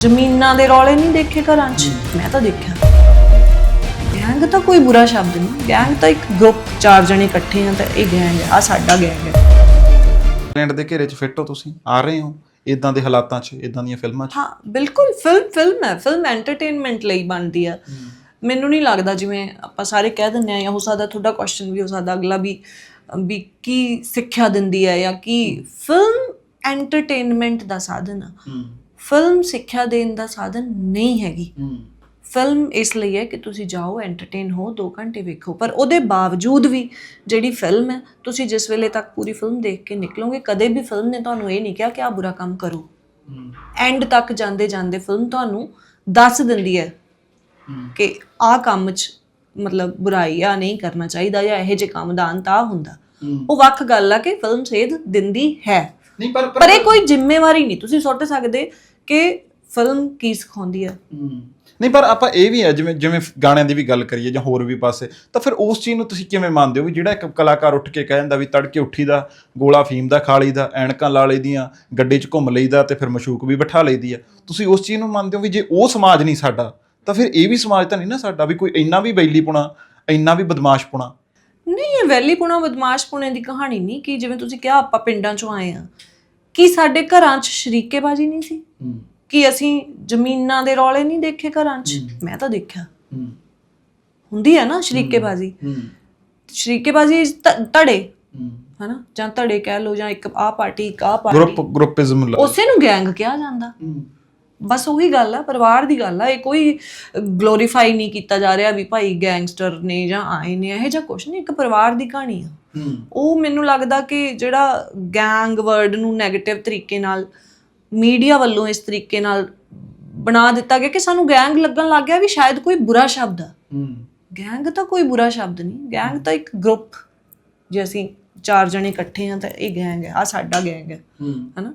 ਜ਼ਮੀਨਾਂ ਦੇ ਰੌਲੇ ਨਹੀਂ ਦੇਖੇ ਘਰਾਂ 'ਚ? ਮੈਂ ਤਾਂ ਦੇਖਿਆ। ਗੈਂਗ ਤਾਂ ਕੋਈ ਬੁਰਾ ਸ਼ਬਦ ਨਹੀਂ। ਗੈਂਗ ਤਾਂ ਇੱਕ ਗਰੁੱਪ ਚਾਰ ਜਣੇ ਇਕੱਠੇ ਆ ਤਾਂ ਇਹ ਗੈਂਗ ਆ ਸਾਡਾ ਗੈਂਗ ਹੈ ਟ੍ਰੈਂਡ ਦੇ ਘੇਰੇ 'ਚ ਫਿੱਟ ਹੋ ਤੁਸੀਂ? ਆ ਰਹੇ ਹੋ? ਇਦਾਂ ਦੇ ਹਾਲਾਤਾਂ 'ਚ ਇਦਾਂ ਦੀਆਂ ਫਿਲਮਾਂ 'ਚ? ਹਾਂ ਬਿਲਕੁਲ ਫਿਲਮ ਫਿਲਮ ਹੈ। ਫਿਲਮ ਐਂਟਰਟੇਨਮੈਂਟ ਲਈ ਬਣਦੀ ਆ। ਮੈਨੂੰ ਨਹੀਂ ਲੱਗਦਾ ਜਿਵੇਂ ਆਪਾਂ ਸਾਰੇ ਕਹਿ ਦਿੰਦੇ ਆ ਜਾਂ ਹੋ ਸਕਦਾ ਤੁਹਾਡਾ ਕੁਐਸਚਨ ਵੀ ਹੋ ਸਕਦਾ ਅਗਲਾ ਵੀ ਵੀ ਕੀ ਸਿੱਖਿਆ ਦਿੰਦੀ ਹੈ ਜਾਂ ਕੀ ਫਿਲਮ ਐਂਟਰਟੇਨਮੈਂਟ ਦਾ ਸਾਧਨ ਆ। ਫਿਲਮ ਸਿੱਖਿਆ ਦੇਣ ਦਾ ਸਾਧਨ ਨਹੀਂ ਹੈਗੀ। ਫਿਲਮ ਇਸ ਲਈ ਹੈ ਕਿ ਤੁਸੀਂ ਜਾਓ ਐਂਟਰਟੇਨ ਹੋ 2 ਘੰਟੇ ਵੇਖੋ। ਪਰ ਉਹਦੇ ਬਾਵਜੂਦ ਵੀ ਜਿਹੜੀ ਫਿਲਮ ਹੈ ਤੁਸੀਂ ਜਿਸ ਵੇਲੇ ਤੱਕ ਪੂਰੀ ਫਿਲਮ ਦੇਖ ਕੇ ਨਿਕਲੋਗੇ ਕਦੇ ਵੀ ਫਿਲਮ ਨੇ ਤੁਹਾਨੂੰ ਇਹ ਨਹੀਂ ਕਿਹਾ ਕਿ ਆ ਬੁਰਾ ਕੰਮ ਕਰੋ। ਐਂਡ ਤੱਕ ਜਾਂਦੇ ਜਾਂਦੇ ਫਿਲਮ ਤੁਹਾਨੂੰ ਦੱਸ ਦਿੰਦੀ ਹੈ ਕਿ ਆ ਕੰਮ 'ਚ ਮਤਲਬ ਬੁਰਾਈ ਆ ਨਹੀਂ ਕਰਨਾ ਚਾਹੀਦਾ ਜਾਂ ਇਹੋ ਜਿਹੇ ਕੰਮ ਦਾ ਅੰਤ ਆ ਹੁੰਦਾ। ਉਹ ਵੱਖ ਗੱਲ ਆ ਕਿ ਫਿਲਮ ਸੇਧ ਦਿੰਦੀ ਹੈ। ਨਹੀਂ ਪਰ ਪਰ ਇਹ ਕੋਈ ਜ਼ਿੰਮੇਵਾਰੀ ਨਹੀਂ ਤੁਸੀਂ ਸੁੱਟ ਸਕਦੇ ਕਿ ਫਿਲਮ ਕੀ ਸਿਖਾਉਂਦੀ ਹੈ। ਨਹੀਂ ਪਰ ਆਪਾਂ ਇਹ ਵੀ ਹੈ ਜਿਵੇਂ ਜਿਵੇਂ ਗਾਣਿਆਂ ਦੀ ਵੀ ਗੱਲ ਕਰੀਏ ਜਾਂ ਹੋਰ ਵੀ ਪਾਸੇ ਤਾਂ ਫਿਰ ਉਸ ਚੀਜ਼ ਨੂੰ ਤੁਸੀਂ ਕਿਵੇਂ ਮੰਨਦੇ ਹੋ ਵੀ ਜਿਹੜਾ ਇੱਕ ਕਲਾਕਾਰ ਉੱਠ ਕੇ ਕਹਿ ਜਾਂਦਾ ਵੀ ਤੜਕੇ ਉੱਠੀ ਦਾ ਗੋਲਾ ਫੀਮ ਦਾ ਖਾ ਲਈਦਾ ਐਨਕਾਂ ਲਾ ਲਈਦੀਆਂ ਗੱਡੀ 'ਚ ਘੁੰਮ ਲਈਦਾ ਤੇ ਫਿਰ ਮਸ਼ੂਕ ਵੀ ਬਿਠਾ ਲਈਦੀ ਆ ਤੁਸੀਂ ਉਸ ਚੀਜ਼ ਨੂੰ ਮੰਨਦੇ ਹੋ ਵੀ ਜੇ ਉਹ ਸਮਾਜ ਨਹੀਂ ਸਾਡਾ ਤਾਂ ਫਿਰ ਇਹ ਵੀ ਸਮਾਜ ਤਾਂ ਨਹੀਂ ਨਾ ਸਾਡਾ ਵੀ ਕੋਈ ਇੰਨਾ ਵੀ ਬੈਲੀ ਪੁਣਾ ਇੰਨਾ ਵੀ ਬਦਮਾਸ਼ ਪੁਣਾ। ਨਹੀਂ ਇਹ ਵੈਲੀ ਪੁਣਾ ਬਦਮਾਸ਼ ਪੁਣੇ ਦੀ ਕਹਾਣੀ ਨਹੀਂ ਕਿ ਜਿਵੇਂ ਤੁਸੀਂ ਕਿਹਾ ਆਪਾਂ ਪਿੰਡਾਂ ਚੋਂ ਆਏ ਆ ਕੀ ਸਾਡੇ ਘਰਾਂ 'ਚ ਸ਼ਰੀਕੇਬਾਜ਼ੀ ਨਹੀਂ ਸੀ? ਕਿ ਅਸੀਂ ਜ਼ਮੀਨਾਂ ਦੇ ਰੌਲੇ ਨਹੀਂ ਦੇਖੇ ਘਰਾਂ 'ਚ? ਮੈਂ ਤਾਂ ਦੇਖਿਆ। ਹੁੰਦੀ ਹੈ ਨਾ ਸ਼ਰੀਕੇਬਾਜ਼ੀ? ਸ਼ਰੀਕੇਬਾਜ਼ੀ ਧ- ਧੜੇ ਹਨਾ? ਜਾਂ ਧੜੇ ਕਹਿ ਲਓ ਜਾਂ ਇੱਕ ਆਹ ਪਾਰਟੀ ਇੱਕ ਆਹ ਪਾਰਟੀ। ਗਰੁੱਪ ਗਰੁੱਪਿਜ਼ਮ ਲਾ ਉਸੇ ਨੂੰ ਗੈਂਗ ਕਿਹਾ ਜਾਂਦਾ। ਬਸ ਉਹੀ ਗੱਲ ਆ ਪਰਿਵਾਰ ਦੀ ਗੱਲ ਆ। ਇਹ ਕੋਈ ਗਲੋਰੀਫਾਈ ਨਹੀਂ ਕੀਤਾ ਜਾ ਰਿਹਾ ਵੀ ਭਾਈ ਗੈਂਗਸਟਰ ਨੇ ਜਾਂ ਆਏ ਨੇ ਇਹ ਜਾਂ ਕੁਛ ਨਹੀਂ। ਇੱਕ ਪਰਿਵਾਰ ਦੀ ਕਹਾਣੀ ਆ। ਉਹ ਮੈਨੂੰ ਲੱਗਦਾ ਕਿ ਜਿਹੜਾ ਗੈਂਗ ਵਰਡ ਨੂੰ 네ਗੇਟਿਵ ਤਰੀਕੇ ਨਾਲ ਮੀਡੀਆ ਵੱਲੋਂ ਇਸ ਤਰੀਕੇ ਨਾਲ ਬਣਾ ਦਿੱਤਾ ਗਿਆ ਕਿ ਸਾਨੂੰ ਗੈਂਗ ਲੱਗਣ ਲੱਗ ਗਿਆ ਵੀ ਸ਼ਾਇਦ ਕੋਈ ਬੁਰਾ ਸ਼ਬਦ ਆ। ਗੈਂਗ ਤਾਂ ਕੋਈ ਬੁਰਾ ਸ਼ਬਦ ਨਹੀਂ ਗੈਂਗ ਤਾਂ ਇੱਕ ਗਰੁੱਪ ਜੇ ਅਸੀਂ ਚਾਰ ਜਣੇ ਇਕੱਠੇ ਆ ਤਾਂ ਇਹ ਗੈਂਗ ਹੈ ਆ ਸਾਡਾ ਗੈਂਗ ਹੈ। ਹਨਾ?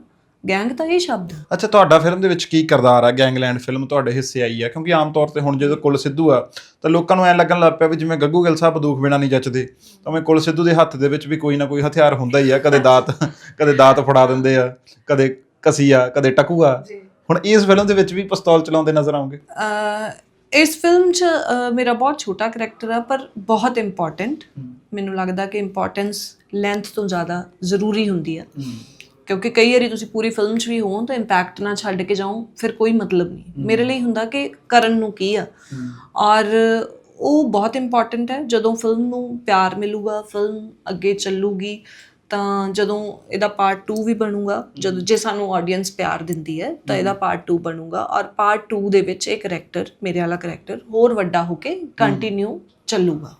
ਗੈਂਗ ਤਾਂ ਇਹ ਸ਼ਬਦ ਆ। ਅੱਛਾ ਤੁਹਾਡਾ ਫਿਲਮ ਦੇ ਵਿੱਚ ਕੀ ਕਿਰਦਾਰ ਆ? ਗੈਂਗਲੈਂਡ ਫਿਲਮ ਤੁਹਾਡੇ ਹਿੱਸੇ ਆਈ ਆ ਕਿਉਂਕਿ ਆਮ ਤੌਰ ਤੇ ਹੁਣ ਜਦੋਂ ਕੁਲ ਸਿੱਧੂ ਆ ਤਾਂ ਲੋਕਾਂ ਨੂੰ ਐ ਲੱਗਣ ਲੱਗ ਪਿਆ ਵੀ ਜਿਵੇਂ ਗੱਗੂ ਗਿੱਲ ਸਾਹਿਬ ਬੰਦੂਕ ਬਿਨਾ ਨਹੀਂ ਜੱਚਦੇ ਤਾਂ ਮੈਂ ਕੁਲ ਸਿੱਧੂ ਦੇ ਹੱਥ ਦੇ ਵਿੱਚ ਵੀ ਕੋਈ ਨਾ ਕੋਈ ਹਥਿਆਰ ਹੁੰਦਾ ਹੀ ਆ ਕਦੇ ਦਾਤ ਕਦੇ ਦਾਤ ਫੜਾ ਦਿੰਦੇ ਆ ਕਦੇ ਕਸੀ ਆ ਕਦੇ ਟਕੂ ਆ। ਹੁਣ ਇਸ ਫਿਲਮ ਦੇ ਵਿੱਚ ਵੀ ਪਿਸਤੌਲ ਚਲਾਉਂਦੇ ਨਜ਼ਰ ਆਉਂਗੇ? ਅਹ ਇਸ ਫਿਲਮ 'ਚ ਅਹ ਮੇਰਾ ਬਹੁਤ ਛੋਟਾ ਕਰੈਕਟਰ ਆ ਪਰ ਬਹੁਤ ਇੰਪੋਰਟੈਂਟ ਮੈਨੂੰ ਲੱਗਦਾ ਕਿ ਇੰਪੋਰਟੈਂਸ ਲੈਂਥ ਤੋਂ ਜ਼ਿਆਦਾ ਜ਼ਰੂਰੀ ਹੁੰਦੀ ਆ। ਕਿਉਂਕਿ ਕਈ ਵਾਰੀ ਤੁਸੀਂ ਪੂਰੀ ਫਿਲਮ 'ਚ ਵੀ ਹੋ ਤਾਂ ਇੰਪੈਕਟ ਨਾ ਛੱਡ ਕੇ ਜਾਓ ਫਿਰ ਕੋਈ ਮਤਲਬ ਨਹੀਂ। ਮੇਰੇ ਲਈ ਹੁੰਦਾ ਕਿ ਕਰਨ ਨੂੰ ਕੀ ਆ? ਔਰ ਉਹ ਬਹੁਤ ਇੰਪੋਰਟੈਂਟ ਹੈ। ਜਦੋਂ ਫਿਲਮ ਨੂੰ ਪਿਆਰ ਮਿਲੂਗਾ ਫਿਲਮ ਅੱਗੇ ਚੱਲੂਗੀ ਤਾਂ ਜਦੋਂ ਇਹਦਾ ਪਾਰਟ 2 ਵੀ ਬਣੂਗਾ ਜਦੋਂ ਜੇ ਸਾਨੂੰ ਆਡੀਅנס ਪਿਆਰ ਦਿੰਦੀ ਹੈ ਤਾਂ ਇਹਦਾ ਪਾਰਟ 2 ਬਣੂਗਾ। ਔਰ ਪਾਰਟ 2 ਦੇ ਵਿੱਚ ਇਹ ਕਰੈਕਟਰ ਮੇਰੇ ਵਾਲਾ ਕਰੈਕਟਰ ਹੋਰ ਵੱਡਾ ਹੋ ਕੇ ਕੰਟੀਨਿਊ ਚੱਲੂਗਾ।